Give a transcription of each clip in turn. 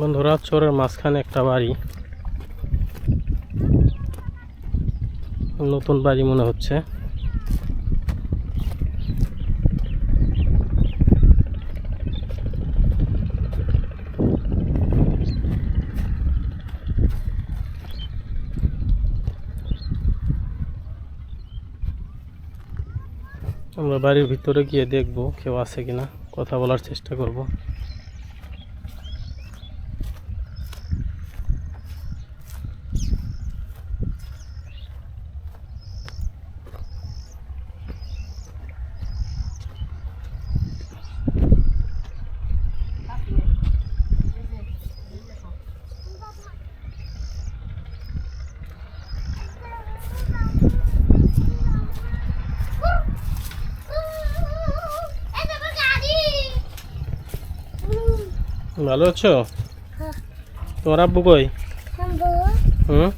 বন্ধুরা, চোরের মাঝখানে একটা বাড়ি। নতুন বাড়ি মনে হচ্ছে। আমরা বাড়ির ভিতরে গিয়ে দেখব কেউ আছে কিনা, কথা বলার চেষ্টা করব। ভালো আছো? তোমার আব্বু কই? হুম?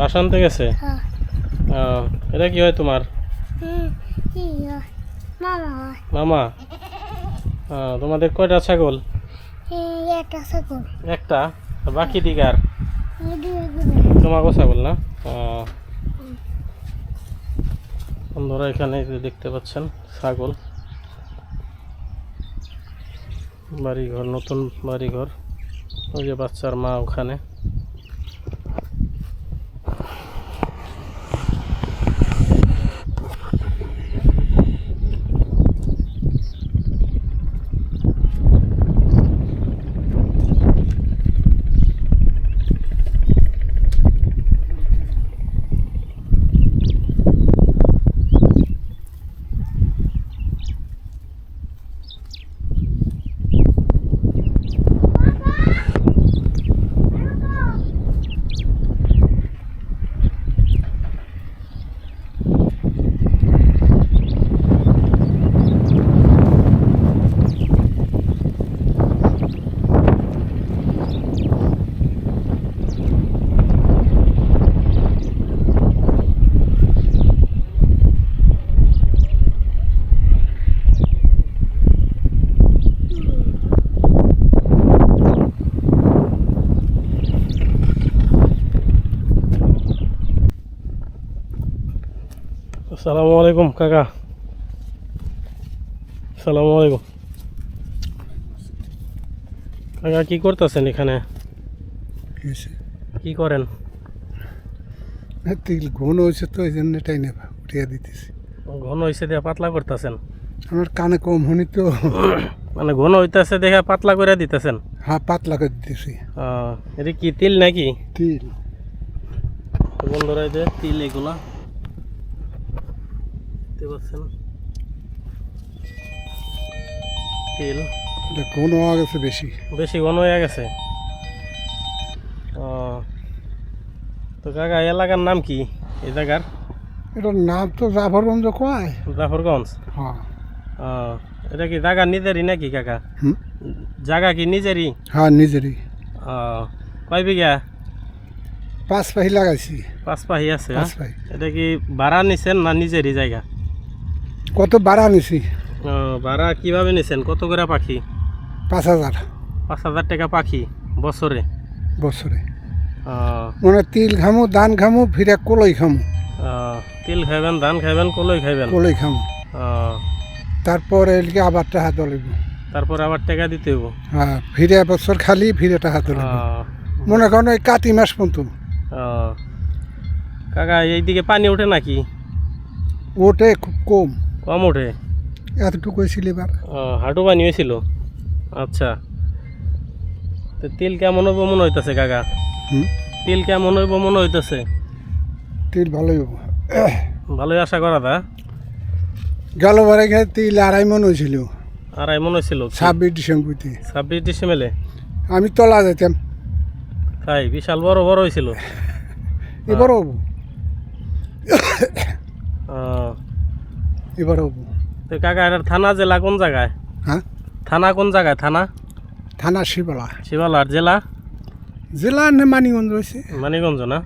বাসান গেছে? হ্যাঁ। এটা কি হয় তোমার? মামা তোমাদের কয়টা ছাগল? একটা বাকি দিকার এই তোমাকেও ছাগল না? বন্ধুরা এখানে দেখতে পাচ্ছেন ছাগল। বাড়িঘর নতুন বাড়িঘর। ওই যে বাচ্চার মা ওখানে। আসসালামু আলাইকুম কাকা। আসসালামু আলাইকুম। কাকা কি করতেছেন এখানে? কি করেন? তিল ঘন হয়েছে তো এই জন্য এটাই নেবা উঠিয়ে দিতেছি। ঘন হয়েছে দিয়ে পাতলা করতেছেন? আমার কানে কম হনি তো। মানে ঘন হইতেছে দেখে পাতলা করে দিতেছেন? হ্যাঁ পাতলা করে দিতেছি। এটা কি তিল নাকি? তিল। বন্ধুরা এই যে তিল এগুলা। দেখতে পাচ্ছেন। তিল। এটা ঘন হওয়া গেছে বেশি। বেশি ঘন হয়ে গেছে। ও। তো কাকা এলাকার নাম কি এই জায়গার? এটার নাম তো জাফরগঞ্জ কয়? জাফরগঞ্জ? হ্যাঁ। এটা কি জায়গা নিজেরই নাকি কাকা? জায়গা কি নিজেরই? হ্যাঁ নিজেরই। কয় বিঘা? পাঁচ পাহি লাগাইছি। পাঁচ পাহি আছে হ্যাঁ? এটা কি ভাড়া নিছেন না নিজেরই জায়গা? কত বাড়া নিছি? ভাড়া কীভাবে নিছেন? কত করে পাখি? পাঁচ হাজার। পাঁচ হাজার টাকা পাখি বছরে? বছরে। মানে তিল খামু ধান খামু ফিরে কলই খামু। তিল খাইবেন ধান খাইবেন কলই খাইবেন? কলই খামু। তারপরে এদিকে আবার টাকা তুলিব তারপর আবার টাকা দিতে হইব? হ্যাঁ ফিরে বছর খালি ফিরে টাকা তুলিব মনে করেন ওই কাতি মাস পর্যন্ত। কাকা এইদিকে পানি ওঠে নাকি? ওটে খুব কম। কম ওঠে? এতটুকু ও, হাঁটু পানি হয়েছিল? আচ্ছা। তো তিল কেমন হইব মনে হইতেছে কাকা? তিল কেমন হইব মনে হইতেছে? তিল ভালোই হব ভালোই আশা করা দা? গেল বারে গেছে তিল আড়াই মন হয়েছিল। আড়াই মনে হয়েছিল? ছাব্বিশ ডিসেম্বরতে। ছাব্বিশ ডিসেম্বরে? আমি তলা যেতাম তাই বিশাল বড় বড় হয়েছিল? ও, এবার হব। তো কাকা এটার থানা জেলা কোন জায়গায়? হ্যাঁ? থানা কোন জায়গায়? থানা? থানা শিবলা। শিবালার জেলা? জেলা নে মানিগঞ্জ রয়েছে মানিগঞ্জ না?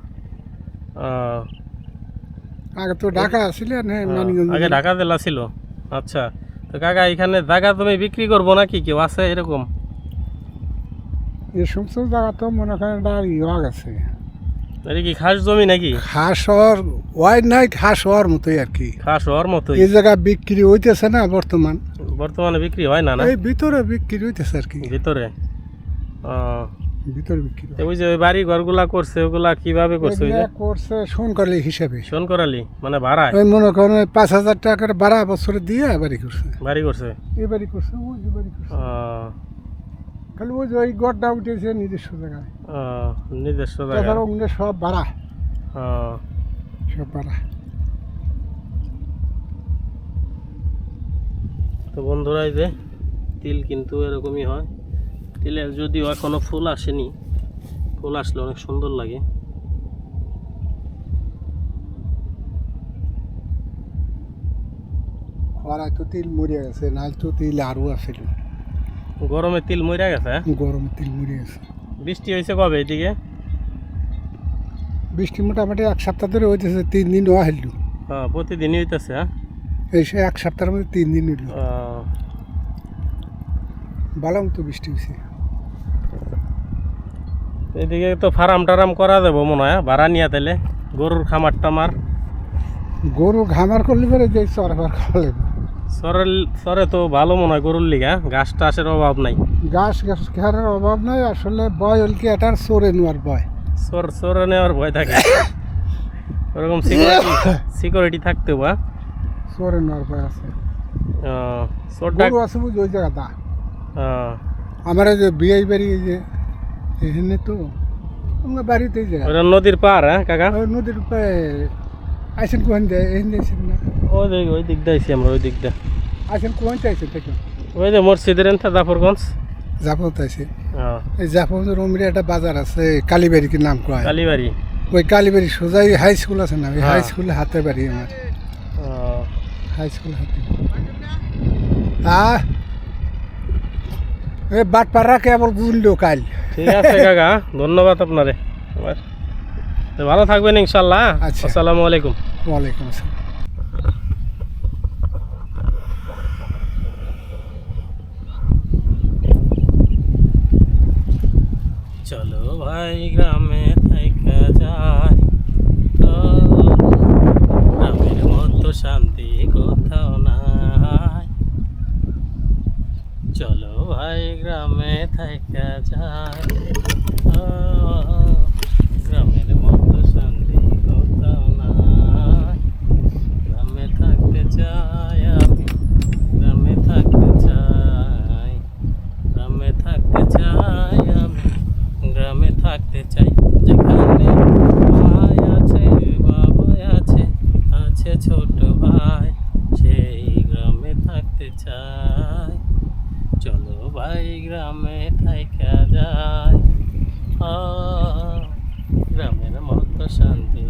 আগে তো ঢাকা ছিল নে মানিগঞ্জ আগে ঢাকা জেলা ছিল। আচ্ছা তো কাকা এখানে জায়গা তুমি বিক্রি করব নাকি? কেউ আছে এরকম? এই সমস্ত জায়গা তো মনে করেন ইয়া গেছে। এটা কি খাস জমি নাকি? হাঁস হওয়ার ওয়াই নাই হাঁস হওয়ার মতোই আর কি। খাস হওয়ার মতোই? এই জায়গা বিক্রি হইতেছে না বর্তমান। বর্তমানে বিক্রি হয় না না? এই ভিতরে বিক্রি হইতেছে আর কি। ভিতরে? ভিতরে বিক্রি ওই যে ওই বাড়ি ঘরগুলা করছে ওগুলা কীভাবে করছে ওই যে? এগুলা করছে হিসাবে। শোন করালি মানে ভাড়ায়? ওই মনে করেন পাঁচ হাজার টাকার বারো বছরে দিয়ে বাড়ি করছে। বাড়ি করছে? এই বাড়ি করছে ওই বাড়ি করছে। খালি ওই ওই গড়টা উঠেছে নিজস্ব জায়গায়। নিজস্ব তাছাড়া ওগুলো সব ভাড়া সব ভাড়া তো বন্ধুরা যে তিল কিন্তু এরকমই হয়। তিলের যদিও এখনও ফুল আসেনি ফুল আসলে অনেক সুন্দর লাগে। খরায় তো তিল মরে গেছে নাল তো তিল আরও আছিল গরমে তিল মরে গেছে হ্যাঁ? গরম তিল মরে গেছে। বৃষ্টি হয়েছে কবে এদিকে? বৃষ্টি মোটামুটি এক সপ্তাহ ধরে হইতেছে তিন দিন ও হারলু হ্যাঁ প্রতিদিনই হইতেছে হ্যাঁ? এই সে এক সপ্তাহের মধ্যে তিন দিন হইল। ভালো মতো বৃষ্টি হয়েছে এদিকে তো ফার্ম টারাম করা যাব মনে হয় ভাড়া নিয়ে তাইলে গরুর খামার টামার। গরু ঘামার করলে পরে যে চরবার খাওয়ালে সরের সরে তো ভালো মনে হয় গরুর লিগা ঘাস টাসের অভাব নাই। গাছ গাছ খাওয়ার অভাব নাই আসলে বয় হলকি এটার চোরে নেওয়ার বয় সর সরে নেওয়ার ভয় থাকে। ওরকম সিকিউরিটি সিকিউরিটি থাকতে বা চোরে নেওয়ার বয় আছে। সরটা গরু আছে বুঝি ওই জায়গাটা? আমার যে বিয়ে বাড়ি যে এখানে তো আমার বাড়িতে এই জায়গা ওটা নদীর পার হ্যাঁ কাকা? নদীর উপরে আইসেন দেয় দিয়েছেন না। ওই দিক ওই দিক দিয়েছি আমরা ওই দিক দিয়ে আইসেন কোন আইসেন থেকে ওই যে মসজিদের এনথা জাফরগঞ্জ। জাফত আছে এই জাফত রমিরে একটা বাজার আছে কালীবাড়ি কি নাম কয়? কালীবাড়ি। ওই কালীবাড়ি সোজাই হাই স্কুল আছে না ওই হাই হ্যাঁ। স্কুলে হাতে বাড়ি আমার। আহ, হাই স্কুল হাতে। এ বাটপাড়া কেবল গুনলো কাল। ঠিক আছে কাকা ধন্যবাদ আপনারে। তো ভালো থাকবেন ইনশাল্লাহ আচ্ছা। আসসালামু আলাইকুম। ওয়ালাইকুম আসসালাম। চলো ভাই গ্রামে থেকে যাই। গ্রামের মতো শান্তি কোথাও নাই। চলো ভাই গ্রামে থেকে যাই। যেখানে ভাই আছে, বাবা আছে আছে ছোট ভাই। সেই গ্রামে থাকতে চাই। চলো ভাই গ্রামে থাইকা যায়। গ্রামের মতো শান্তি